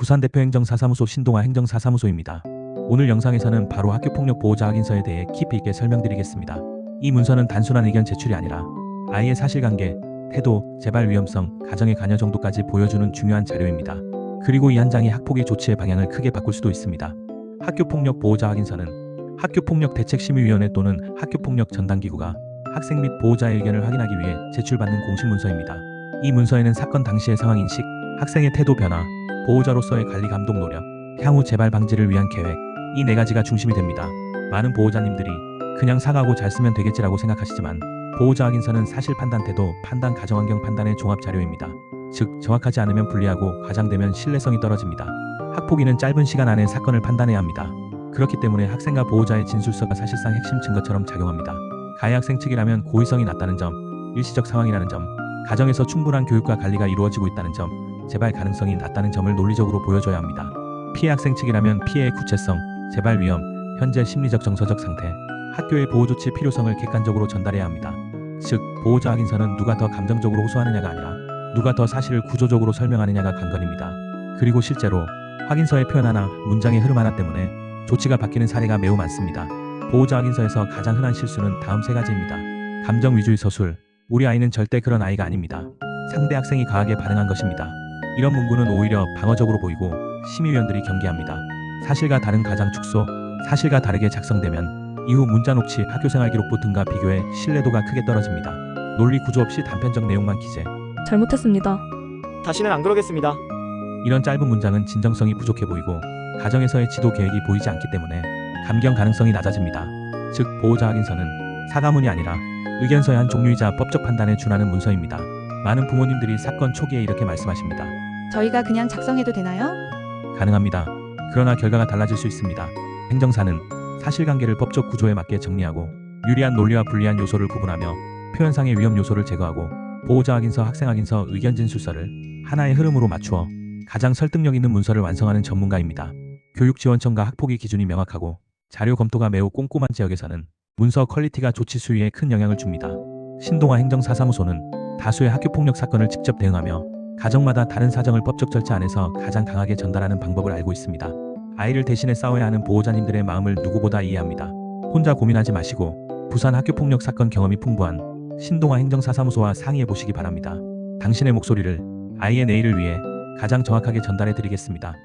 부산 대표 행정사사무소 신동아 행정사사무소입니다. 오늘 영상에서는 바로 학교폭력 보호자 확인서에 대해 깊이 있게 설명드리겠습니다. 이 문서는 단순한 의견 제출이 아니라 아이의 사실관계, 태도, 재발 위험성, 가정의 관여 정도까지 보여주는 중요한 자료입니다. 그리고 이 한 장이 학폭의 조치의 방향을 크게 바꿀 수도 있습니다. 학교폭력 보호자 확인서는 학교폭력 대책심의위원회 또는 학교폭력 전담기구가 학생 및 보호자의 의견을 확인하기 위해 제출받는 공식 문서입니다. 이 문서에는 사건 당시의 상황 인식, 학생의 태도 변화, 보호자로서의 관리 감독 노력, 향후 재발 방지를 위한 계획, 이 네 가지가 중심이 됩니다. 많은 보호자님들이 그냥 사과하고 잘 쓰면 되겠지라고 생각하시지만 보호자 확인서는 사실 판단 태도, 판단 가정환경 판단의 종합 자료입니다. 즉 정확하지 않으면 불리하고 과장되면 신뢰성이 떨어집니다. 학폭위는 짧은 시간 안에 사건을 판단해야 합니다. 그렇기 때문에 학생과 보호자의 진술서가 사실상 핵심 증거처럼 작용합니다. 가해 학생 측이라면 고의성이 낮다는 점, 일시적 상황이라는 점, 가정에서 충분한 교육과 관리가 이루어지고 있다는 점, 재발 가능성이 낮다는 점을 논리적으로 보여줘야 합니다. 피해 학생 측이라면 피해의 구체성, 재발 위험, 현재 심리적 정서적 상태, 학교의 보호 조치 필요성을 객관적으로 전달해야 합니다. 즉, 보호자 확인서는 누가 더 감정적으로 호소하느냐가 아니라 누가 더 사실을 구조적으로 설명하느냐가 관건입니다. 그리고 실제로 확인서의 표현 하나, 문장의 흐름 하나 때문에 조치가 바뀌는 사례가 매우 많습니다. 보호자 확인서에서 가장 흔한 실수는 다음 세 가지입니다. 감정 위주의 서술. 우리 아이는 절대 그런 아이가 아닙니다. 상대 학생이 강하게 반응한 것입니다. 이런 문구는 오히려 방어적으로 보이고 심의위원들이 경계합니다. 사실과 다른 가장 축소, 사실과 다르게 작성되면 이후 문자 녹취, 학교생활 기록부 등과 비교해 신뢰도가 크게 떨어집니다. 논리 구조 없이 단편적 내용만 기재. 잘못했습니다. 다시는 안 그러겠습니다. 이런 짧은 문장은 진정성이 부족해 보이고 가정에서의 지도 계획이 보이지 않기 때문에 감경 가능성이 낮아집니다. 즉 보호자 확인서는 사과문이 아니라 의견서의 한 종류이자 법적 판단에 준하는 문서입니다. 많은 부모님들이 사건 초기에 이렇게 말씀하십니다. 저희가 그냥 작성해도 되나요? 가능합니다. 그러나 결과가 달라질 수 있습니다. 행정사는 사실관계를 법적 구조에 맞게 정리하고 유리한 논리와 불리한 요소를 구분하며 표현상의 위험 요소를 제거하고 보호자 확인서, 학생 확인서, 의견 진술서를 하나의 흐름으로 맞추어 가장 설득력 있는 문서를 완성하는 전문가입니다. 교육지원청과 학폭위 기준이 명확하고 자료 검토가 매우 꼼꼼한 지역에서는 문서 퀄리티가 조치 수위에 큰 영향을 줍니다. 신동아 행정사사무소는 다수의 학교폭력 사건을 직접 대응하며 가정마다 다른 사정을 법적 절차 안에서 가장 강하게 전달하는 방법을 알고 있습니다. 아이를 대신해 싸워야 하는 보호자님들의 마음을 누구보다 이해합니다. 혼자 고민하지 마시고 부산 학교폭력 사건 경험이 풍부한 신동아 행정사사무소와 상의해 보시기 바랍니다. 당신의 목소리를 아이의 내일을 위해 가장 정확하게 전달해 드리겠습니다.